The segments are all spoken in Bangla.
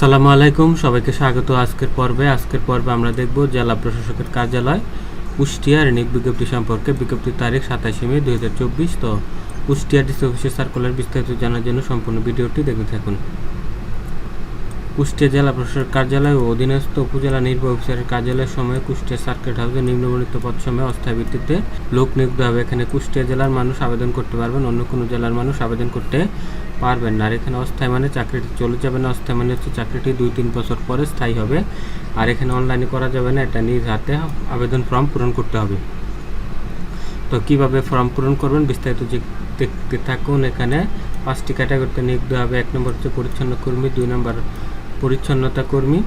আসসালামু আলাইকুম, সবাইকে স্বাগত আজকের পর্বে। আজকের পর্বে আমরা দেখব জেলা প্রশাসকের কার্যালয়, কুষ্টিয়ার নিক বিজ্ঞপ্তি সম্পর্কে। বিজ্ঞপ্তির তারিখ সাতাশে মে দু হাজার চব্বিশ। তো কুষ্টিয়ার ডিসি অফিসের সার্কুলার বিস্তারিত জানার জন্য সম্পূর্ণ ভিডিওটি দেখে থাকুন। কুষ্টিয়া জেলা প্রশাসক কার্যালয় ও অধীনস্থ উপজেলা নির্বাহী অফিসারের কার্যালয়ের সময় কুষ্টিয়া সার্কিট হাউসে নিম্নবর্ণিত পদ সময় অস্থায়ী ভিত্তিতে লোক নিয়োগ হবে এখানে কুষ্টিয়া জেলার মানুষ আবেদন করতে পারবেন, অন্য কোনো জেলার মানুষ আবেদন করতে পারবেন না। আর এখানে অস্থায়ী মানে চাকরিটি চলে যাবে না। অস্থায়ী মানে হচ্ছে চাকরিটি দুই তিন বছর পরে স্থায়ী হবে। আর এখানে অনলাইনে করা যাবে না। এটা নিজ হাতে আবেদন ফর্ম পূরণ করতে হবে। তো কীভাবে ফর্ম পূরণ করবেন বিস্তারিত যে দেখতে থাকুন এখানে। পাঁচটি ক্যাটাগরিতে নিয়োগ দেওয়া হবে। এক নম্বর হচ্ছে পরিচ্ছন্ন কর্মী, দুই নম্বর পরিচ্ছন্নতা কর্মী,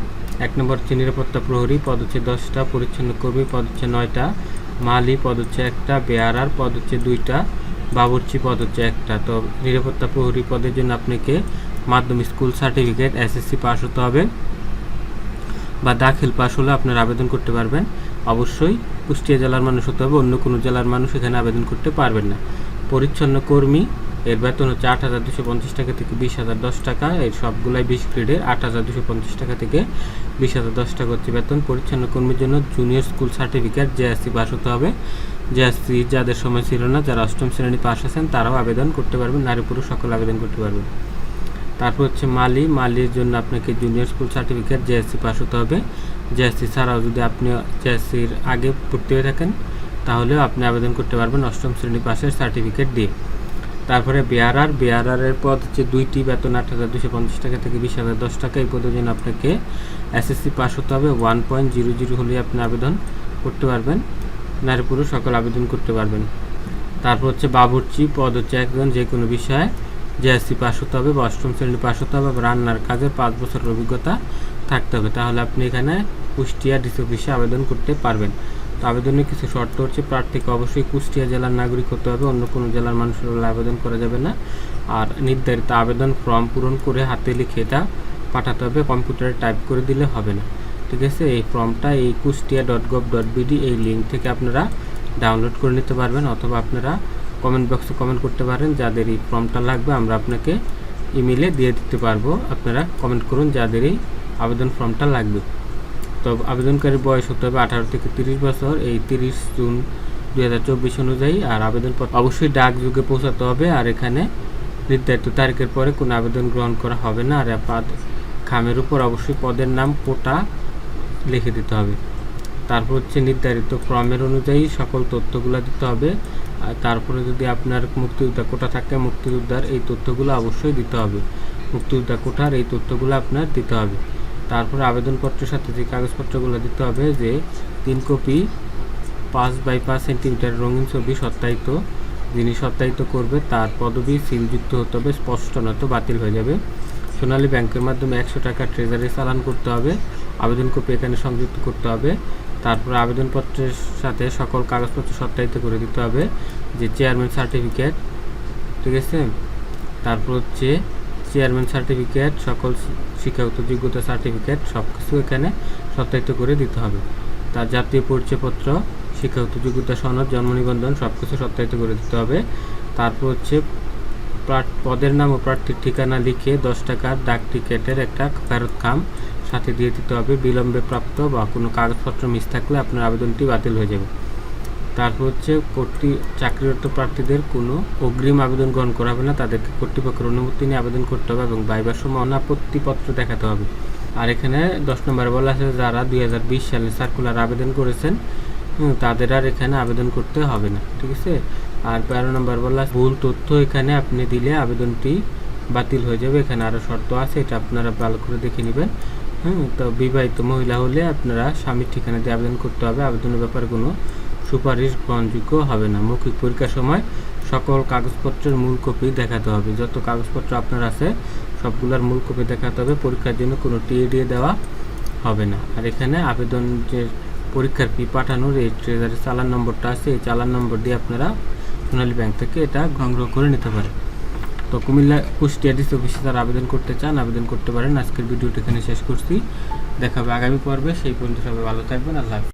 এক নম্বর হচ্ছে নিরাপত্তা প্রহরী, পদ হচ্ছে দশটা, পরিচ্ছন্ন কর্মী, পদ হচ্ছে নয়টা, মালি, পদ হচ্ছে একটা, বেয়ারার, পদ হচ্ছে দুইটা, বাবুর্চি, পদ হচ্ছে একটা। তো নিরাপত্তা প্রহরী পদের জন্য আপনাকে মাধ্যমিক স্কুল সার্টিফিকেট এসএসসি পাস হতে হবে বা দাখিল পাস হলে আপনারা আবেদন করতে পারবেন। অবশ্যই কুষ্টিয়া জেলার মানুষ হতে হবে, অন্য কোনো জেলার মানুষ এখানে আবেদন করতে পারবেন না। পরিচ্ছন্ন কর্মী এর বেতন হচ্ছে আট হাজার দুশো পঞ্চাশ টাকা থেকে বিশ হাজার দশ টাকা। এর সবগুলাই বিশ গ্রেডের আট হাজার দুশো পঞ্চাশ টাকা থেকে বিশ হাজার দশ টাকা হচ্ছে বেতন। পরিচ্ছন্ন কর্মীর জন্য junior school certificate JSC pass হতে হবে। জেএসসি যাদের সময় ছিল না, যারা অষ্টম শ্রেণি পাস আছেন, তারাও আবেদন করতে পারবেন, নারী পুরুষ সকল আবেদন করতে পারবেন। তারপর হচ্ছে মালি। মালির জন্য আপনাকে junior school certificate JSC pass হতে হবে। জেএসসি ছাড়াও যদি আপনি জেএসসির আগে ভর্তি হয়ে থাকেন, তাহলেও আপনি আবেদন করতে পারবেন অষ্টম শ্রেণি পাশের সার্টিফিকেট দিয়ে। তারপরে বিআরআর, বিআরআরের পদ হচ্ছে দুইটি বেতন আট হাজার দুশো পঞ্চাশ টাকা থেকে বিশ হাজার দশ টাকা। এই পদের জন্য আপনাকে এসএসসি পাস হতে হবে, ওয়ান পয়েন্ট জিরো জিরো হলে আপনি আবেদন করতে পারবেন। নারী পুরুষ সকল আবেদন করতে পারবেন। তারপর হচ্ছে বাবুর্চি, পদ হচ্ছে একজন, যে কোনো বিষয়ে জেএসসি পাস হতে হবে বা অষ্টম শ্রেণি পাস হতে হবে রান্নার কাজে পাঁচ বছরের অভিজ্ঞতা থাকতে হবে। তাহলে আপনি এখানে কুষ্টিয়া ডিসি অফিসে আবেদন করতে পারবেন। আবেদনের কিছু শর্ত হচ্ছে, প্রার্থীকে অবশ্যই কুষ্টিয়া জেলার নাগরিক হতে হবে, অন্য কোনো জেলার মানুষের হলে আবেদন করা যাবে না। আর নির্ধারিত আবেদন ফর্ম পূরণ করে হাতে লিখে এটা পাঠাতে হবে, কম্পিউটারে টাইপ করে দিলে হবে না। ঠিক আছে? এই ফর্মটা এই Kushtia dot gov dot BD এই লিঙ্ক থেকে আপনারা ডাউনলোড করে নিতে পারবেন অথবা আপনারা কমেন্ট বক্সে কমেন্ট করতে পারেন, যাদের এই ফর্মটা লাগবে আমরা আপনাকে ইমেলে দিয়ে দিতে পারব। আপনারা কমেন্ট করুন যাদের এই আবেদন ফর্মটা লাগবে। তো আবেদনকারীর বয়স হতে হবে আঠারো থেকে তিরিশ বছর, এই তিরিশ জুন দুই হাজার চব্বিশ অনুযায়ী। আর আবেদনপত্র অবশ্যই ডাক যুগে পৌঁছাতে হবে, আর এখানে নির্ধারিত তারিখের পরে কোনো আবেদন গ্রহণ করা হবে না। আর পাদ খামের উপর অবশ্যই পদের নাম, কোটা লিখে দিতে হবে। তারপর হচ্ছে নির্ধারিত ফর্মের অনুযায়ী সকল তথ্যগুলো দিতে হবে। আর তারপরে যদি আপনার মুক্তিযোদ্ধা কোটা থাকে, মুক্তিযোদ্ধার এই তথ্যগুলো অবশ্যই দিতে হবে। মুক্তিযোদ্ধা কোটার এই তথ্যগুলো আপনার দিতে হবে। তারপরে আবেদনপত্রের সাথে যে কাগজপত্রগুলো দিতে হবে, যে তিন কপি, পাঁচ বাই পাঁচ সেন্টিমিটার রঙিন ছবি সত্যায়িত, যিনি সত্যায়িত করবে তার পদবি সিলযুক্ত হতে হবে, স্পষ্ট নয়তো বাতিল হয়ে যাবে। সোনালী ব্যাংকের মাধ্যমে একশো টাকা ট্রেজারি চালান করতে হবে, আবেদন কপি এখানে সংযুক্ত করতে হবে। তারপর আবেদনপত্রের সাথে সকল কাগজপত্র সত্যায়িত করে দিতে হবে, যে চেয়ারম্যান সার্টিফিকেট ঠিক আছে? তারপর হচ্ছে চেয়ারম্যান সার্টিফিকেট সকল শিক্ষাগত যোগ্যতা সার্টিফিকেট সব কিছু এখানে সত্যায়িত করে দিতে হবে। তার জাতীয় পরিচয়পত্র, শিক্ষাগত যোগ্যতা সনদ, জন্ম নিবন্ধন সব কিছু সত্যায়িত করে দিতে হবে। তারপর হচ্ছে পদের নাম ও প্রার্থীর ঠিকানা লিখে দশ টাকার ডাক টিকেটের একটা ফেরত খাম সাথে দিয়ে দিতে হবে। বিলম্বে প্রাপ্ত বা কোনো কাগজপত্র মিস থাকলে আপনার আবেদনটি বাতিল হয়ে যাবে। তারপর হচ্ছে কর্তৃ, চাকরিরত প্রার্থীদের কোনো অগ্রিম আবেদন গ্রহণ করা হবে না। তাদেরকে কর্তৃপক্ষের অনুমতি নিয়ে আবেদন করতে হবে এবং বাইবার সময় অনাপত্তিপত্র দেখাতে হবে। আর এখানে দশ নম্বরে বলা আছে, যারা দুই হাজার বিশ সালে সার্কুলার আবেদন করেছেন তাদের আর এখানে আবেদন করতে হবে না। ঠিক আছে? আর তেরো নম্বর বলা ভুল তথ্য এখানে আপনি দিলে আবেদনটি বাতিল হয়ে যাবে। এখানে আরও শর্ত আছে, এটা আপনারা ভালো করে দেখে নেবেন। হুম তো বিবাহিত মহিলা হলে আপনারা স্বামীর ঠিকানা দিয়ে আবেদন করতে হবে। আবেদনের ব্যাপারে কোনো সুপারিশ গ্রহণযোগ্য হবে না। মৌখিক পরীক্ষার সময় সকল কাগজপত্রের মূল কপি দেখাতে হবে। যত কাগজপত্র আপনার আছে, সবগুলোর মূল কপি দেখাতে হবে। পরীক্ষার জন্য কোনো টিএডিএ দেওয়া হবে না। আর এখানে আবেদন যে পরীক্ষার ফি পাঠানোর এই ট্রেজারের চালান নম্বরটা আছে, এই চালান নম্বর দিয়ে আপনারা সোনালী ব্যাংক থেকে এটা সংগ্রহ করে নিতে পারেন। তো কুমিল্লা কুষ্টিয়া ডিসি অফিসে যারা আবেদন করতে চান, আবেদন করতে পারেন। আজকের ভিডিওটি এখানে শেষ করছি। দেখাবে আগামী পর্বে। সেই পর্যন্ত সবাই ভালো থাকবেন। আল্লাহ।